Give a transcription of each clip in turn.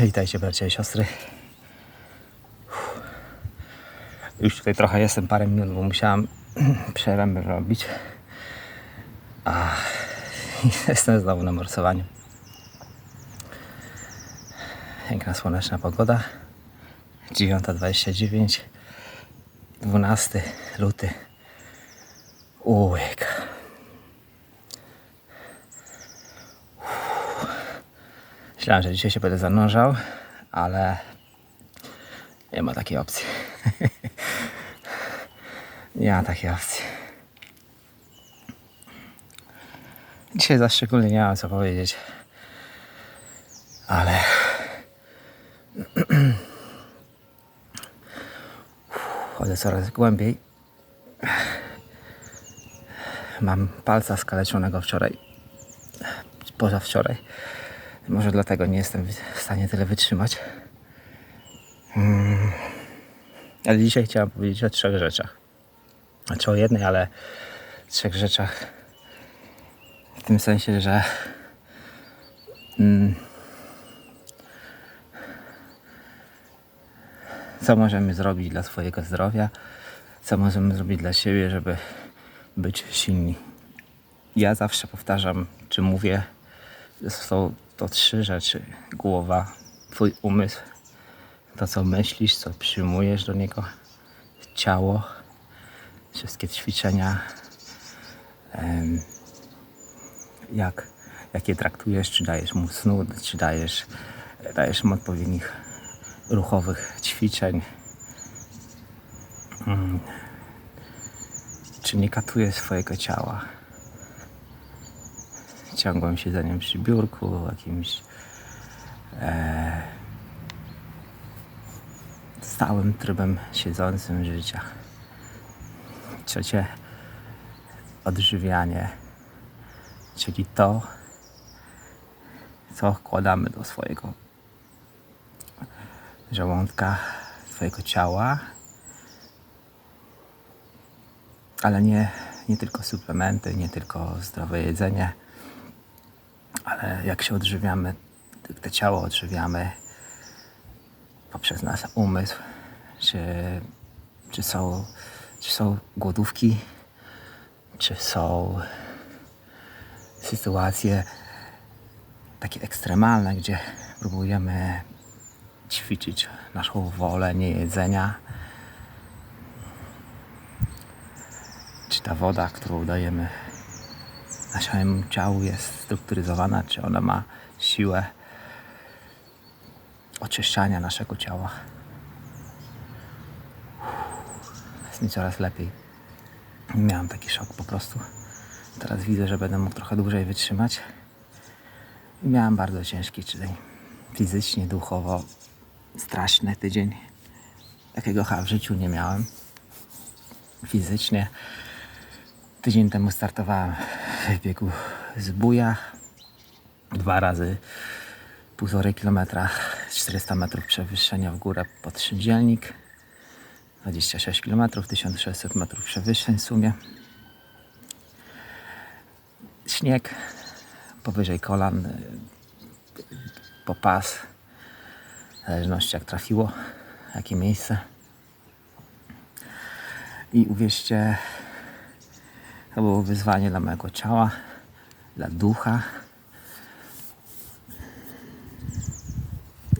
Witajcie bracia i siostry. Już tutaj trochę jestem parę minut, bo musiałam przeręby robić. A jestem znowu na morsowaniu. Piękna słoneczna pogoda. 9.29 12 luty. Ujek. Myślałem, że dzisiaj się będę zanurzał, ale nie ma takiej opcji. nie ma takiej opcji. Dzisiaj za szczególnie nie mam co powiedzieć, ale chodzę coraz głębiej. Mam palca skaleczonego wczoraj, poza wczoraj. Może dlatego nie jestem w stanie tyle wytrzymać. Mm. Ale dzisiaj chciałem powiedzieć o trzech rzeczach. Znaczy o jednej, ale trzech rzeczach. W tym sensie, że mm, co możemy zrobić dla swojego zdrowia, co możemy zrobić dla siebie, żeby być silni. Ja zawsze powtarzam, czy mówię, są to trzy rzeczy. Głowa, twój umysł, to co myślisz, co przyjmujesz do niego, ciało, wszystkie ćwiczenia, jak, jak je traktujesz, czy dajesz mu snu, czy dajesz, dajesz mu odpowiednich ruchowych ćwiczeń, Mm. czy nie katujesz swojego ciała ciągłym siedzeniem przy biurku, jakimś e, stałym trybem siedzącym życia. Trzecie, odżywianie, czyli to, co wkładamy do swojego żołądka, swojego ciała, ale nie, nie tylko suplementy, nie tylko zdrowe jedzenie, ale jak się odżywiamy, to ciało odżywiamy poprzez nasz umysł, czy, czy, są, czy są głodówki, czy są sytuacje takie ekstremalne, gdzie próbujemy ćwiczyć naszą wolę niejedzenia. Czy ta woda, którą dajemy naszemu ciału jest strukturyzowana, czy ona ma siłę oczyszczania naszego ciała. Jest mi coraz lepiej. Miałem taki szok po prostu. Teraz widzę, że będę mógł trochę dłużej wytrzymać. Miałem bardzo ciężki tydzień. Fizycznie, duchowo. Straszny tydzień. Jakiego chyba w życiu nie miałem. Fizycznie. Tydzień temu startowałem w biegu z buja. Dwa razy półtorej kilometra, 400 metrów przewyższenia w górę pod Szyndzielnik. 26 km, 1600 metrów przewyższeń w sumie. Śnieg powyżej kolan, po pas, w zależności jak trafiło, jakie miejsce. I uwierzcie, to było wyzwanie dla mojego ciała, dla ducha.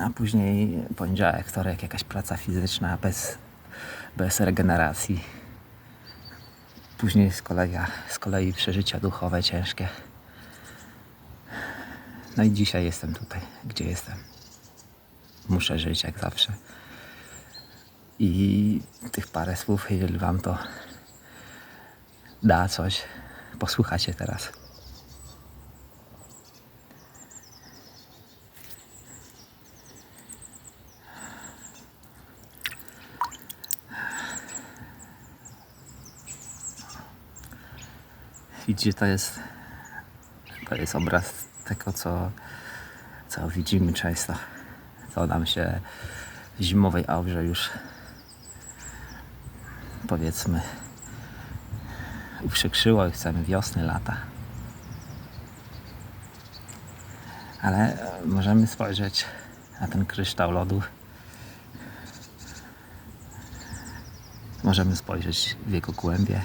A później poniedziałek, wtorek jakaś praca fizyczna bez, bez regeneracji. Później z kolei, z kolei przeżycia duchowe ciężkie. No i dzisiaj jestem tutaj, gdzie jestem. Muszę żyć jak zawsze. I tych parę słów, jeżeli Wam to da coś, posłuchacie teraz. Widzicie, to jest, to jest obraz tego, co, co widzimy często. Co nam się w zimowej aurze już powiedzmy uprzykrzyło i chcemy wiosny, lata. Ale e, możemy spojrzeć na ten kryształ lodu. Możemy spojrzeć w jego głębie.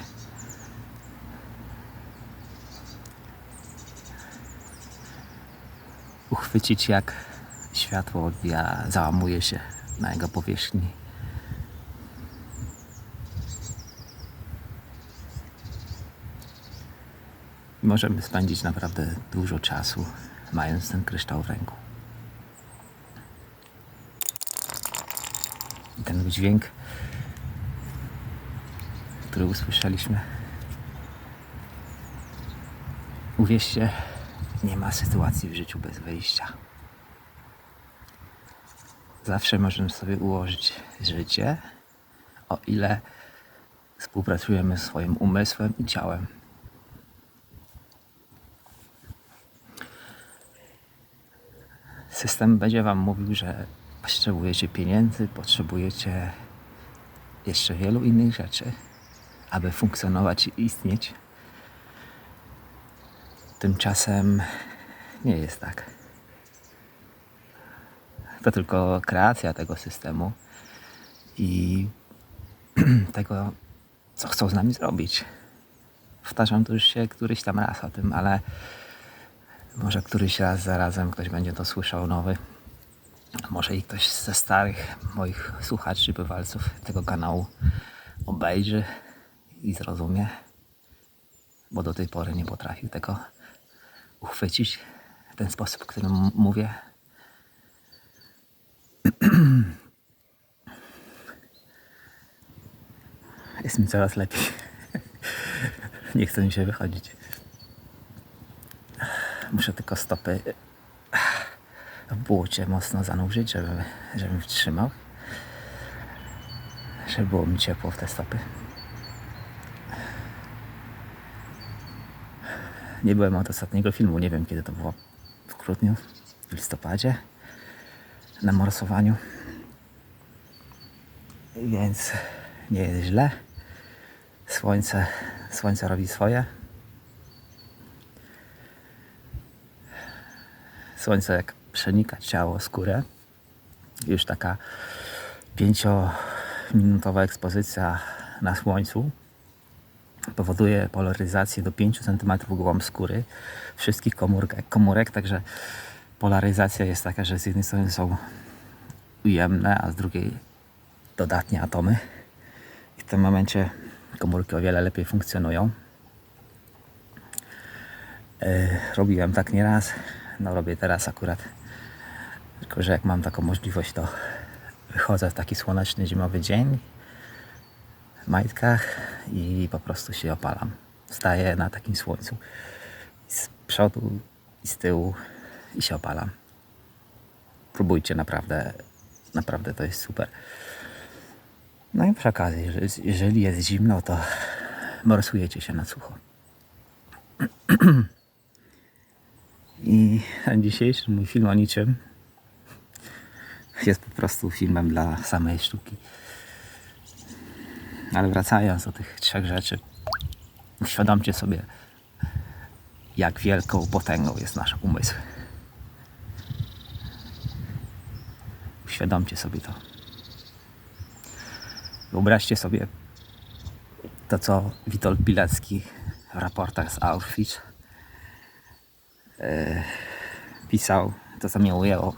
Uchwycić jak światło odbija, załamuje się na jego powierzchni. Możemy spędzić naprawdę dużo czasu, mając ten kryształ w ręku. I ten dźwięk, który usłyszeliśmy, uwierzcie, nie ma sytuacji w życiu bez wyjścia. Zawsze możemy sobie ułożyć życie, o ile współpracujemy swoim umysłem i ciałem. System będzie Wam mówił, że potrzebujecie pieniędzy, potrzebujecie jeszcze wielu innych rzeczy, aby funkcjonować i istnieć. Tymczasem nie jest tak. To tylko kreacja tego systemu i tego, co chcą z nami zrobić. Powtarzam to już się któryś tam raz o tym, ale może któryś raz zarazem ktoś będzie to słyszał nowy. Może i ktoś ze starych moich słuchaczy, bywalców tego kanału obejrzy i zrozumie, bo do tej pory nie potrafił tego uchwycić ten sposób, w którym mówię. Jest mi coraz lepiej. Nie chce mi się wychodzić. Muszę tylko stopy w błocie mocno zanurzyć, żeby, żebym wtrzymał. Żeby było mi ciepło w te stopy. Nie byłem od ostatniego filmu, nie wiem kiedy to było. W grudniu, w listopadzie. Na morsowaniu. Więc nie jest źle. Słońce, słońce robi swoje. Słońce jak przenika ciało, skórę. Już taka pięciominutowa ekspozycja na słońcu powoduje polaryzację do 5 cm głąb skóry wszystkich komórek, komórek, także polaryzacja jest taka, że z jednej strony są ujemne, a z drugiej dodatnie atomy. I w tym momencie komórki o wiele lepiej funkcjonują. Yy, robiłem tak nieraz, no robię teraz akurat. Tylko, że jak mam taką możliwość, to wychodzę w taki słoneczny zimowy dzień w majtkach i po prostu się opalam. Wstaję na takim słońcu z przodu i z tyłu i się opalam. Próbujcie naprawdę, naprawdę to jest super. No i przy okazji, jeżeli- jest zimno, to morsujecie się na sucho. I dzisiejszy mój film o niczym jest po prostu filmem dla samej sztuki. Ale wracając do tych trzech rzeczy, uświadomcie sobie, jak wielką potęgą jest nasz umysł. Uświadomcie sobie to. Wyobraźcie sobie to, co Witold Pilecki w raportach z Auschwitz pisał, to co mnie ujęło.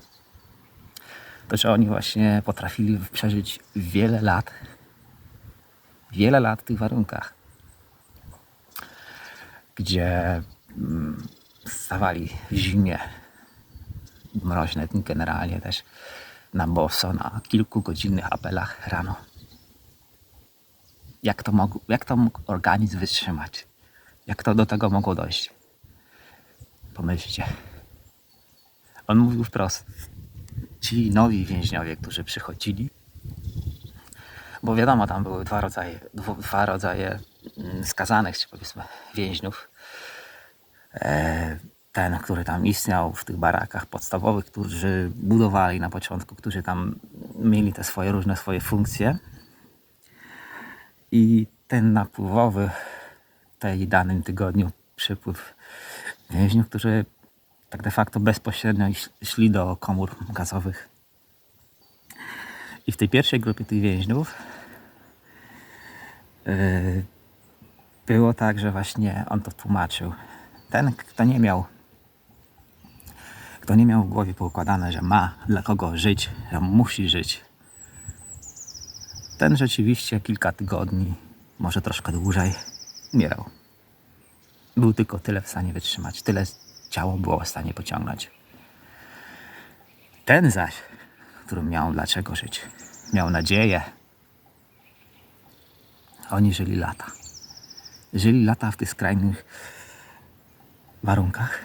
To, że oni właśnie potrafili przeżyć wiele lat, wiele lat w tych warunkach, gdzie mm, stawali w zimie, mroźne dni generalnie też, na boso, na kilkugodzinnych apelach rano. Jak to, mógł, jak to mógł organizm wytrzymać? Jak to do tego mogło dojść? Pomyślcie. On mówił wprost. Ci nowi więźniowie, którzy przychodzili, bo wiadomo, tam były dwa rodzaje, dwa rodzaje mm, skazanych, czy powiedzmy więźniów. E, Ten, który tam istniał w tych barakach podstawowych, którzy budowali na początku, którzy tam mieli te swoje różne swoje funkcje. I ten napływowy tej danym tygodniu przypływ więźniów, którzy tak de facto bezpośrednio szli do komór gazowych I w tej pierwszej grupie tych więźniów yy, było tak, że właśnie on to tłumaczył. Ten, kto nie miał kto nie miał w głowie poukładane, że ma dla kogo żyć, że musi żyć, ten rzeczywiście kilka tygodni, może troszkę dłużej, umierał. Był tylko tyle w stanie wytrzymać, tyle ciało było w stanie pociągnąć. Ten zaś, który miał dlaczego żyć, miał nadzieję. Oni żyli lata. Żyli lata w tych skrajnych warunkach.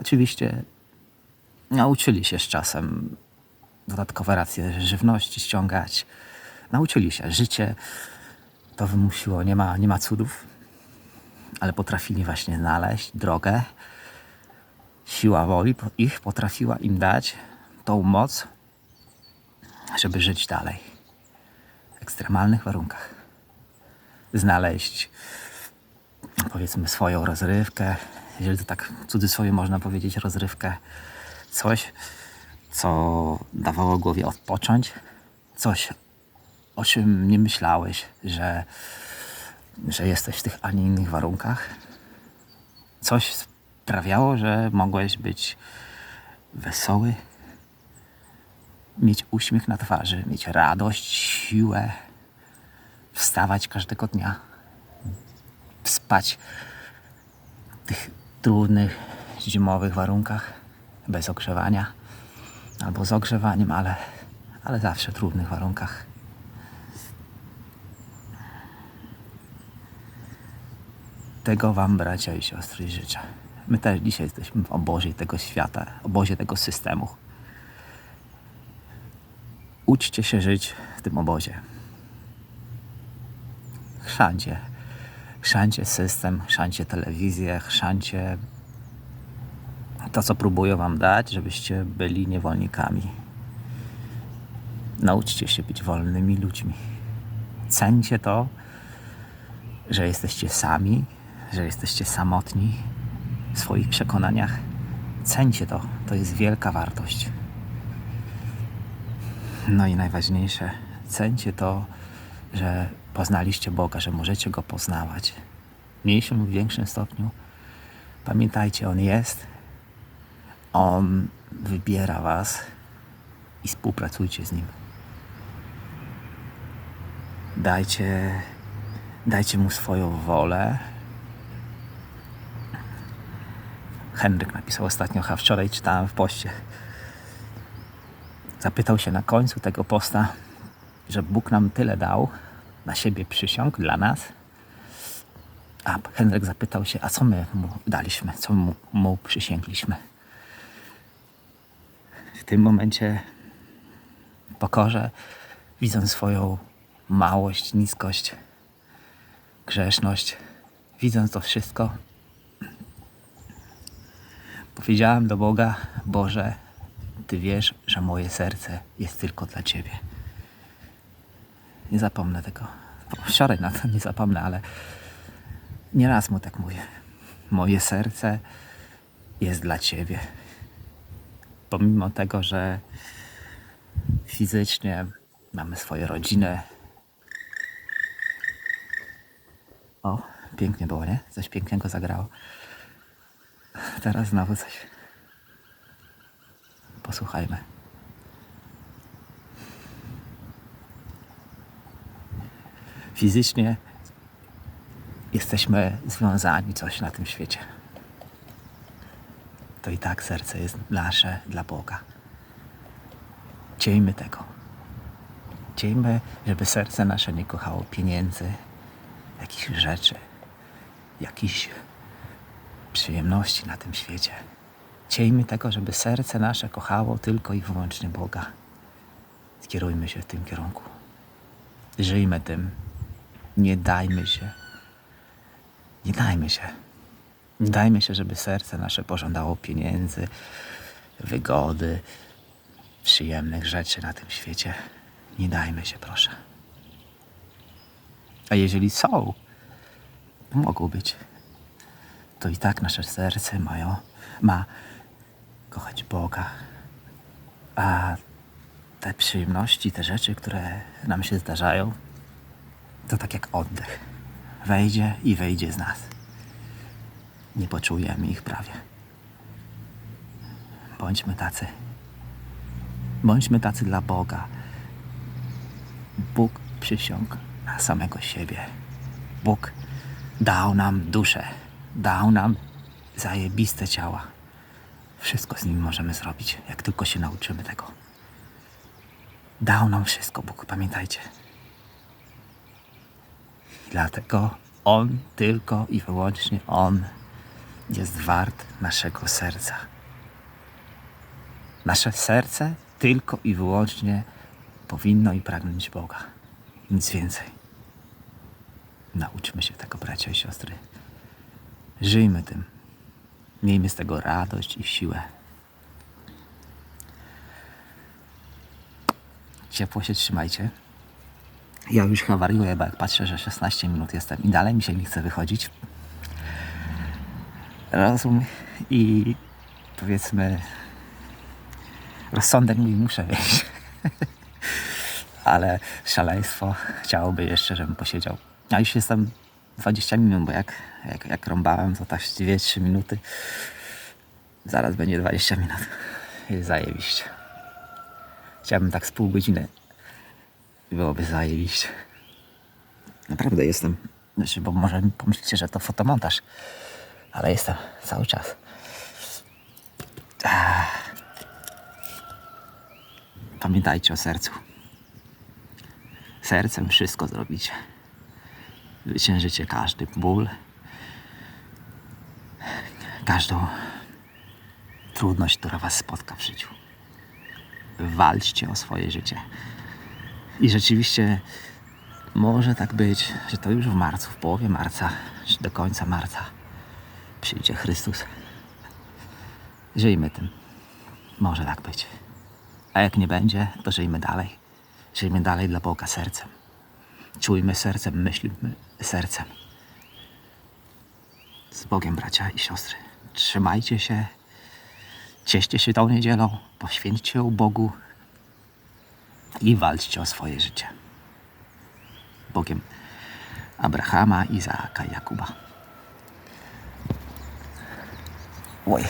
Oczywiście nauczyli się z czasem dodatkowe racje żywności ściągać. Nauczyli się. Życie to wymusiło, nie ma, nie ma cudów, ale potrafili właśnie znaleźć drogę. Siła woli ich potrafiła im dać tą moc, żeby żyć dalej w ekstremalnych warunkach. Znaleźć, powiedzmy, swoją rozrywkę, jeżeli to tak w cudzysłowie można powiedzieć, rozrywkę, coś, co dawało głowie odpocząć, coś, o czym nie myślałeś, że, że jesteś w tych, a nie innych warunkach. Coś sprawiało, że mogłeś być wesoły, mieć uśmiech na twarzy, mieć radość, siłę, wstawać każdego dnia, spać w tych trudnych, zimowych warunkach, bez ogrzewania, albo z ogrzewaniem, ale, ale zawsze w trudnych warunkach. Tego Wam, bracia i siostry, życzę. My też dzisiaj jesteśmy w obozie tego świata, obozie tego systemu. Uczcie się żyć w tym obozie. Chrzancie. Chrzancie system, chrzancie telewizję, chrzancie to, co próbuję Wam dać, żebyście byli niewolnikami. Nauczcie się być wolnymi ludźmi. Cencie to, że jesteście sami, że jesteście samotni w swoich przekonaniach. Cencie to, to jest wielka wartość. No i najważniejsze, cencie to, że poznaliście Boga, że możecie Go poznawać. W mniejszym lub większym stopniu. Pamiętajcie, On jest, On wybiera Was i współpracujcie z Nim. Dajcie, dajcie Mu swoją wolę. Henryk napisał ostatnio, a wczoraj czytałem w poście. Zapytał się na końcu tego posta, że Bóg nam tyle dał, na siebie przysiąg dla nas. A Henryk zapytał się, a co my mu daliśmy, co mu, mu przysięgliśmy. W tym momencie pokorze, widząc swoją małość, niskość, grzeszność, widząc to wszystko, powiedziałem do Boga, Boże, Ty wiesz, że moje serce jest tylko dla Ciebie. Nie zapomnę tego. Wczoraj na to nie zapomnę, ale nieraz mu tak mówię. Moje serce jest dla Ciebie. Pomimo tego, że fizycznie mamy swoje rodziny. O, pięknie było, nie? Coś pięknego zagrało. Teraz znowu coś. Posłuchajmy. Fizycznie jesteśmy związani coś na tym świecie. To i tak serce jest nasze dla Boga. Ciejmy tego. Ciejmy, żeby serce nasze nie kochało pieniędzy, jakichś rzeczy, jakichś przyjemności na tym świecie. Ciejmy tego, żeby serce nasze kochało tylko i wyłącznie Boga. Skierujmy się w tym kierunku. Żyjmy tym. Nie dajmy się. Nie dajmy się. Nie dajmy się, żeby serce nasze pożądało pieniędzy, wygody, przyjemnych rzeczy na tym świecie. Nie dajmy się, proszę. A jeżeli są, mogą być, to i tak nasze serce mają, ma kochać Boga. A te przyjemności, te rzeczy, które nam się zdarzają, to tak jak oddech. Wejdzie i wyjdzie z nas. Nie poczujemy ich prawie. Bądźmy tacy. Bądźmy tacy dla Boga. Bóg przysiągł na samego siebie. Bóg dał nam duszę. Dał nam zajebiste ciała. Wszystko z nim możemy zrobić, jak tylko się nauczymy tego. Dał nam wszystko Bóg, pamiętajcie. Dlatego On, tylko i wyłącznie On jest wart naszego serca. Nasze serce tylko i wyłącznie powinno i pragnąć Boga. Nic więcej. Nauczmy się tego, bracia i siostry. Żyjmy tym. Miejmy z tego radość i siłę. Ciepło się trzymajcie. Ja już hawariuję, bo jak patrzę, że 16 minut jestem i dalej mi się nie chce wychodzić. Rozum i powiedzmy rozsądek mówi, muszę wyjść. Ale szaleństwo chciałoby jeszcze, żebym posiedział. A już jestem 20 minut, bo jak, jak, jak rąbałem, to tak 2-3 minuty. Zaraz będzie 20 minut. Zajebiście. Chciałbym tak z pół godziny. Byłoby zajebiście. Naprawdę jestem. Znaczy, bo może pomyślicie, że to fotomontaż. Ale jestem cały czas. Pamiętajcie o sercu. Sercem wszystko zrobicie. Wyciężycie każdy ból, każdą trudność, która Was spotka w życiu. Walczcie o swoje życie. I rzeczywiście może tak być, że to już w marcu, w połowie marca, czy do końca marca przyjdzie Chrystus. Żyjmy tym. Może tak być. A jak nie będzie, to żyjmy dalej. Żyjmy dalej dla Boga sercem. Czujmy sercem, myślmy sercem. Z Bogiem, bracia i siostry. Trzymajcie się. Cieszcie się tą niedzielą. Poświęćcie ją Bogu. I walczcie o swoje życie. Bogiem Abrahama, Izaaka Jakuba. Oj.